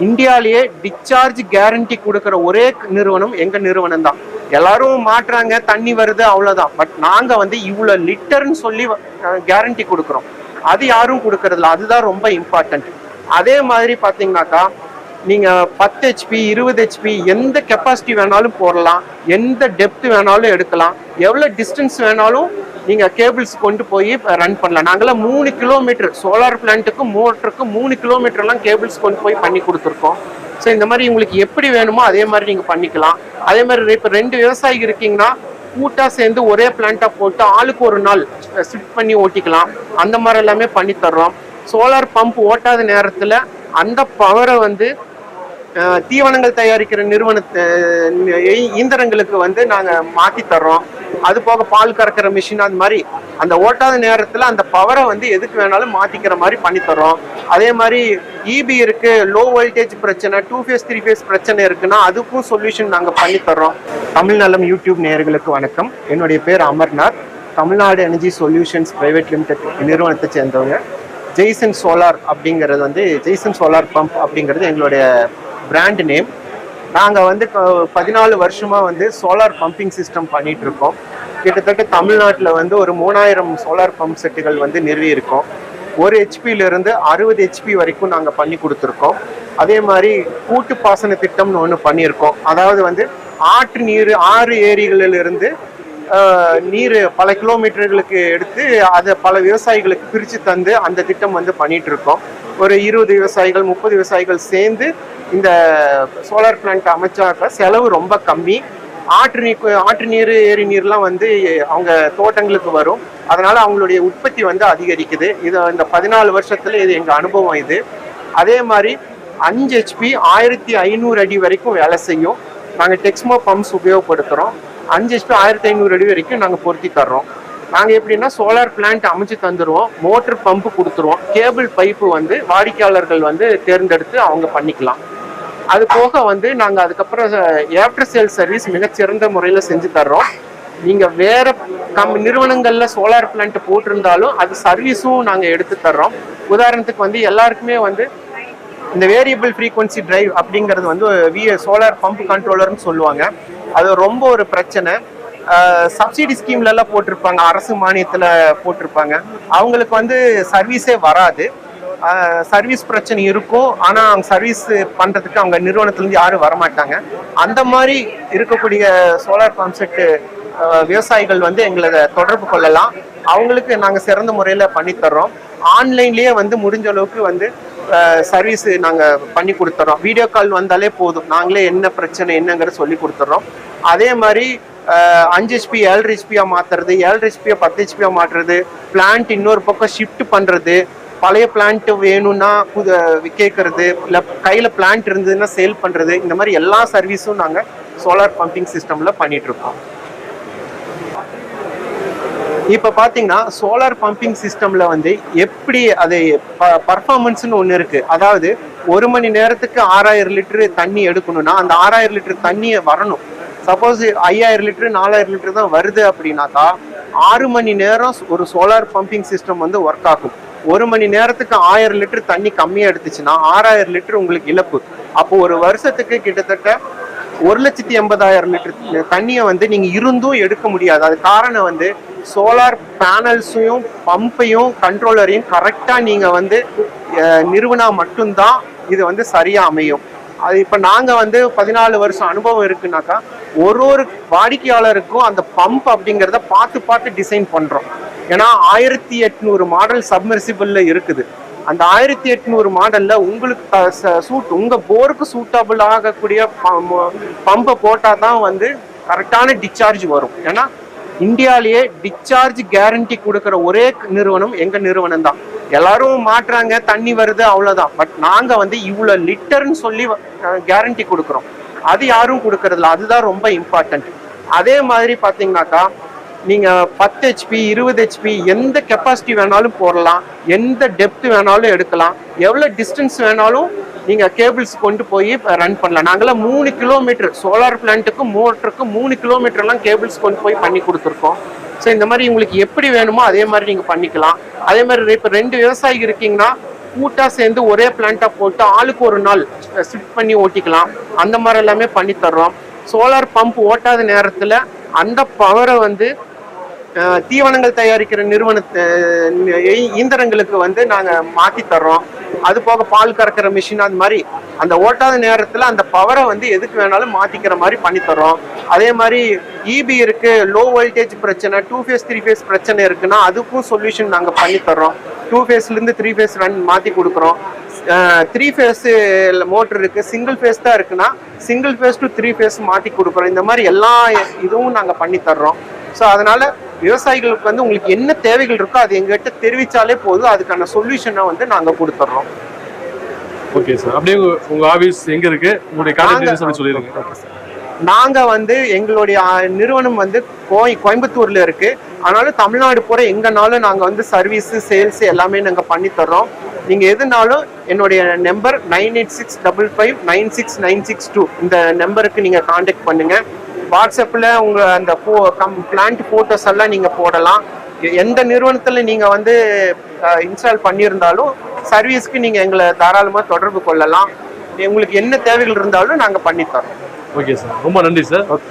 இந்தியாலேயே discharge guarantee கொடுக்குற ஒரே நிறுவனம் எங்க நிறுவனம் தான். எல்லாரும் மாட்டுறாங்க தண்ணி வருது அவ்வளவுதான். பட் நாங்க வந்து இவ்வளவு லிட்டர்னு சொல்லி கேரண்டி கொடுக்குறோம். அது யாரும் கொடுக்கறதில்ல. அதுதான் ரொம்ப இம்பார்ட்டன்ட் அதே மாதிரி பாத்தீங்கன்னாக்கா நீங்கள் பத்து ஹெச்பி இருபது ஹெச்பி எந்த கெப்பாசிட்டி வேணாலும் போடலாம். எந்த டெப்த் வேணாலும் எடுக்கலாம். எவ்வளோ டிஸ்டன்ஸ் வேணாலும் நீங்கள் கேபிள்ஸ் கொண்டு போய் ரன் பண்ணலாம். நாங்களாம் மூணு கிலோமீட்டர் சோலார் பிளான்ட்டுக்கும் மோட்டருக்கும் மூணு கிலோமீட்டர்லாம் கேபிள்ஸ் கொண்டு போய் பண்ணி கொடுத்துருக்கோம். ஸோ இந்த மாதிரி உங்களுக்கு எப்படி வேணுமோ அதே மாதிரி நீங்கள் பண்ணிக்கலாம். அதே மாதிரி இப்போ ரெண்டு விவசாயி இருக்கீங்கன்னா கூட்டாக சேர்ந்து ஒரே பிளான்ட்டாக போட்டு ஆளுக்கு ஒரு நாள் ஷிஃப்ட் பண்ணி ஓட்டிக்கலாம். அந்த மாதிரி எல்லாமே பண்ணி தர்றோம். சோலார் பம்ப் ஓட்டாத நேரத்தில் அந்த பவரை வந்து தீவனங்கள் தயாரிக்கிற நிறுவனத்தை இயந்திரங்களுக்கு வந்து நாங்கள் மாற்றி தர்றோம். அது போக பால் கறக்கிற மிஷின் அந்த மாதிரி அந்த ஓட்டாத நேரத்தில் அந்த பவரை வந்து எதுக்கு வேணாலும் மாற்றிக்கிற மாதிரி பண்ணித்தரோம் அதே மாதிரி இபி இருக்குது லோ வோல்டேஜ் பிரச்சனை டூ ஃபேஸ் த்ரீ ஃபேஸ் பிரச்சனை இருக்குன்னா அதுக்கும் சொல்யூஷன் நாங்கள் பண்ணித்தரோம் தமிழ்நலம் யூடியூப் நேயர்களுக்கு வணக்கம். என்னுடைய பேர் Amarnath. Tamil Nadu energy solutions private limited நிறுவனத்தை சேர்ந்தவங்க. ஜெய்சன் சோலார் அப்படிங்கிறது வந்து ஜெய்சன் சோலார் பம்ப் அப்படிங்கிறது எங்களுடைய பிராண்ட் நேம் நாங்கள் வந்து பதினாலு வருஷமாக வந்து சோலார் பம்பிங் சிஸ்டம் பண்ணிட்டு இருக்கோம் கிட்டத்தட்ட தமிழ்நாட்டில் வந்து ஒரு மூணாயிரம் சோலார் பம்ப் செட்டுகள் வந்து நிறுவி இருக்கோம் ஒரு ஹெச்பியிலிருந்து அறுபது ஹெச்பி வரைக்கும் நாங்கள் பண்ணி கொடுத்துருக்கோம். அதே மாதிரி கூட்டு பாசன திட்டம்னு ஒன்று பண்ணியிருக்கோம். அதாவது வந்து ஆற்று நீர் ஆறு ஏரிகளில் இருந்து நீர் பல கிலோமீட்டர்களுக்கு எடுத்து அதை பல விவசாயிகளுக்கு பிரித்து தந்து அந்த திட்டம் வந்து பண்ணிட்டு இருக்கோம் ஒரு இருபது விவசாயிகள் முப்பது விவசாயிகள் சேர்ந்து இந்த சோலார் பிளான்ட் அமைச்சாக்க செலவு ரொம்ப கம்மி. ஆற்று நீர் ஆற்று நீர் ஏரி நீர்லாம் வந்து அவங்க தோட்டங்களுக்கு வரும். அதனால அவங்களுடைய உற்பத்தி வந்து அதிகரிக்குது. இது இந்த பதினாலு வருஷத்துல இது எங்க அனுபவம் இது. அதே மாதிரி அஞ்சு ஹெச்பி ஆயிரத்தி ஐநூறு அடி வரைக்கும் வேலை செய்யும். நாங்கள் டெக்ஸ்மோ பம்ப்ஸ் உபயோகப்படுத்துகிறோம் அஞ்சு ஹெச்பி ஆயிரத்தி ஐநூறு அடி வரைக்கும் நாங்கள் பொருத்தி தர்றோம். நாங்கள் எப்படின்னா சோலார் பிளான்ட் அமைச்சு தந்துடுவோம் மோட்டர் பம்பு கொடுத்துருவோம். கேபிள் பைப்பு வந்து வாடிக்கையாளர்கள் வந்து தேர்ந்தெடுத்து அவங்க பண்ணிக்கலாம். அது போக வந்து நாங்கள் அதுக்கப்புறம் ஆஃப்டர் சேல் சர்வீஸ் மிகச்சிறந்த முறையில் செஞ்சு தர்றோம். நீங்கள் வேற கம் நிறுவனங்களில் சோலார் பிளான்ட் போட்டிருந்தாலும் அது சர்வீஸும் நாங்கள் எடுத்து தர்றோம். உதாரணத்துக்கு வந்து எல்லாருக்குமே வந்து இந்த வேரியபிள் ஃப்ரீக்வன்சி டிரைவ் அப்படிங்கிறது வந்து வி சோலார் பம்ப் கண்ட்ரோலர்னு சொல்லுவாங்க. அது ரொம்ப ஒரு பிரச்சனை. சப்சிடி ஸ்கீம்லலாம் போட்டிருப்பாங்க. அரசு மானியத்தில் போட்டிருப்பாங்க. அவங்களுக்கு வந்து சர்வீஸே வராது. சர்வீஸ் பிரச்சனை இருக்கும். ஆனால் அவங்க சர்வீஸ் பண்ணுறதுக்கு அவங்க நிறுவனத்துலேருந்து யாரும் வரமாட்டாங்க. அந்த மாதிரி இருக்கக்கூடிய சோலார் பம்ப் செட்டு விவசாயிகள் வந்து எங்களை தொடர்பு கொள்ளலாம். அவங்களுக்கு நாங்கள் சிறந்த முறையில் பண்ணித்தர்றோம். ஆன்லைன்லேயே வந்து முடிஞ்ச அளவுக்கு வந்து சர்வீஸ் நாங்கள் பண்ணி கொடுத்துட்றோம் வீடியோ கால் வந்தாலே போதும். நாங்களே என்ன பிரச்சனை என்னங்கிறத சொல்லி கொடுத்துட்றோம் அதே மாதிரி அஞ்சு ஹெச்பி ஏழு ஹெச்பியாக மாற்றுறது ஏழு ஹெச்பியா பத்து ஹெச்பியாக மாற்றுறது பிளான்ட் இன்னொரு பக்கம் ஷிஃப்ட் பண்ணுறது பழைய பிளான்ட் வேணும்னா புது கேட்கறது இல்லை கையில் பிளான்ட் இருந்ததுன்னா சேல் பண்ணுறது இந்த மாதிரி எல்லா சர்வீஸும் நாங்கள் சோலார் பம்பிங் சிஸ்டமில் பண்ணிகிட்ருக்கோம் இப்போ பார்த்தீங்கன்னா சோலார் பம்பிங் சிஸ்டமில் வந்து எப்படி அது பர்ஃபார்மன்ஸ்னு ஒன்று இருக்குது அதாவது ஒரு மணி நேரத்துக்கு ஆறாயிரம் லிட்டரு தண்ணி எடுக்கணும்னா அந்த ஆறாயிரம் லிட்டர் தண்ணியை வரணும். சப்போஸ் ஐயாயிரம் லிட்டரு நாலாயிரம் லிட்டர் தான் வருது அப்படின்னாக்கா ஆறு மணி நேரம் ஒரு சோலார் பம்பிங் சிஸ்டம் வந்து ஒர்க் ஆகும். ஒரு மணி நேரத்துக்கு ஆயிரம் லிட்டர் தண்ணி கம்மியாக எடுத்துச்சுன்னா ஆறாயிரம் லிட்டர் உங்களுக்கு இழப்பு. அப்போ ஒரு வருஷத்துக்கு கிட்டத்தட்ட ஒரு லட்சத்தி எண்பதாயிரம் லிட்டர் தண்ணியை வந்து நீங்கள் இருந்தும் எடுக்க முடியாது. அது காரணம் வந்து சோலார் பேனல்ஸையும் பம்பையும் கண்ட்ரோலரையும் கரெக்டாக நீங்கள் வந்து நிறுவனா மட்டும்தான் இது வந்து சரியாக அமையும். அது இப்போ நாங்கள் வந்து பதினாலு வருஷம் அனுபவம் இருக்குனாக்கா ஒரு ஒரு வாடிக்கையாளருக்கும் அந்த பம்ப் அப்படிங்கிறத பார்த்து பார்த்து டிசைன் பண்ணுறோம் ஏன்னா ஆயிரத்தி எட்நூறு மாடல் சப்மெர்சிபிளில் இருக்குது. அந்த ஆயிரத்தி எட்நூறு மாடலில் உங்களுக்கு சூட் உங்கள் போருக்கு சூட்டபிள் ஆகக்கூடிய பம்பை போட்டால் தான் வந்து கரெக்டான டிஸ்சார்ஜ் வரும். ஏன்னா இந்தியாலேயே டிஸ்சார்ஜ் கேரண்டி கொடுக்குற ஒரே நிறுவனம் எங்கள் நிறுவனம் தான். எல்லாரும் மாட்டுறாங்க தண்ணி வருது அவ்வளோதான் பட் நாங்கள் வந்து இவ்வளோ லிட்டர்னு சொல்லி கேரண்டி கொடுக்குறோம். அது யாரும் கொடுக்கறதில்ல. அதுதான் ரொம்ப இம்பார்ட்டன்ட் அதே மாதிரி பாத்தீங்கன்னாக்கா நீங்கள் பத்து ஹெச்பி இருபது ஹெச்பி எந்த கெப்பாசிட்டி வேணாலும் போடலாம். எந்த டெப்த் வேணாலும் எடுக்கலாம். எவ்வளோ டிஸ்டன்ஸ் வேணாலும் நீங்க கேபிள்ஸ் கொண்டு போய் ரன் பண்ணலாம். நாங்களாம் மூணு கிலோமீட்டர் சோலார் பிளான்ட்டுக்கும் மோட்டருக்கும் மூணு கிலோமீட்டர்லாம் கேபிள்ஸ் கொண்டு போய் பண்ணி கொடுத்துருக்கோம். ஸோ இந்த மாதிரி உங்களுக்கு எப்படி வேணுமோ அதே மாதிரி நீங்க பண்ணிக்கலாம். அதே மாதிரி இப்போ ரெண்டு விவசாயி இருக்கீங்கன்னா கூட்டா சேர்ந்து ஒரே பிளான்ட்டா போட்டு ஆளுக்கு ஒரு நாள் ஷிஃப்ட் பண்ணி ஓட்டிக்கலாம். அந்த மாதிரி எல்லாமே பண்ணி தர்றோம். சோலார் பம்ப் ஓட்டாத நேரத்துல அந்த பவரை வந்து தீவனங்கள் தயாரிக்கிற நிறுவனத்தை இயந்திரங்களுக்கு வந்து நாங்கள் மாற்றி தர்றோம். அது போக பால் கறக்கிற மிஷின் அந்த மாதிரி அந்த ஓட்டாத நேரத்தில் அந்த பவரை வந்து எதுக்கு வேணாலும் மாற்றிக்கிற மாதிரி பண்ணித்தரோம் அதே மாதிரி இபி இருக்குது லோ வோல்டேஜ் பிரச்சனை டூ ஃபேஸ் த்ரீ ஃபேஸ் பிரச்சனை இருக்குன்னா அதுக்கும் சொல்யூஷன் நாங்கள் பண்ணித்தரோம் தர்றோம். டூ ஃபேஸ்லேருந்து த்ரீ ஃபேஸ் ரன் மாற்றி கொடுக்குறோம். த்ரீ ஃபேஸு மோட்டர் இருக்குது சிங்கிள் ஃபேஸ் தான் இருக்குன்னா single phase to three phase மாற்றி கொடுக்குறோம். இந்த மாதிரி எல்லா இதுவும் நாங்கள் பண்ணித்தர்றோம் ஸோ அதனால் விவசாயிகளுக்கு வந்து உங்களுக்கு என்ன தேவைகள் இருக்கோ அது எங்ககிட்ட தெரிவிச்சாலே போதும். அதுக்கான சொல்யூஷனை வந்து நாங்க கொடுத்துட்றோம் ஓகே சார் அப்படியே உங்க- உங்க ஆபீஸ் எங்க இருக்கு? உங்களுடைய கான்டாக்ட் சொல்லிருங்க நாங்க வந்து எங்களுடைய நிறுவனம் வந்து கோய் கோயம்புத்தூர்ல இருக்கு. அதனால தமிழ்நாடு பூரா எங்கனாலும் நாங்க வந்து சர்வீஸ் சேல்ஸ் எல்லாமே நாங்க பண்ணி தர்றோம். நீங்க எதுனாலும் என்னுடைய number nine eight six double five nine six nine six two இந்த நம்பருக்கு நீங்க காண்டாக்ட் பண்ணுங்க. வாட்ஸ்அப்ல உங்க அந்த போ கம் பிளான்ட் போட்டோஸ் எல்லாம் நீங்க போடலாம். எந்த நிறுவனத்துல நீங்க வந்து இன்ஸ்டால் பண்ணியிருந்தாலும் சர்வீஸ்க்கு நீங்க எங்களை தாராளமா தொடர்பு கொள்ளலாம். உங்களுக்கு என்ன தேவைகள் இருந்தாலும் நாங்க பண்ணி தரோம். ஓகே சார் ரொம்ப நன்றி சார் ஓகே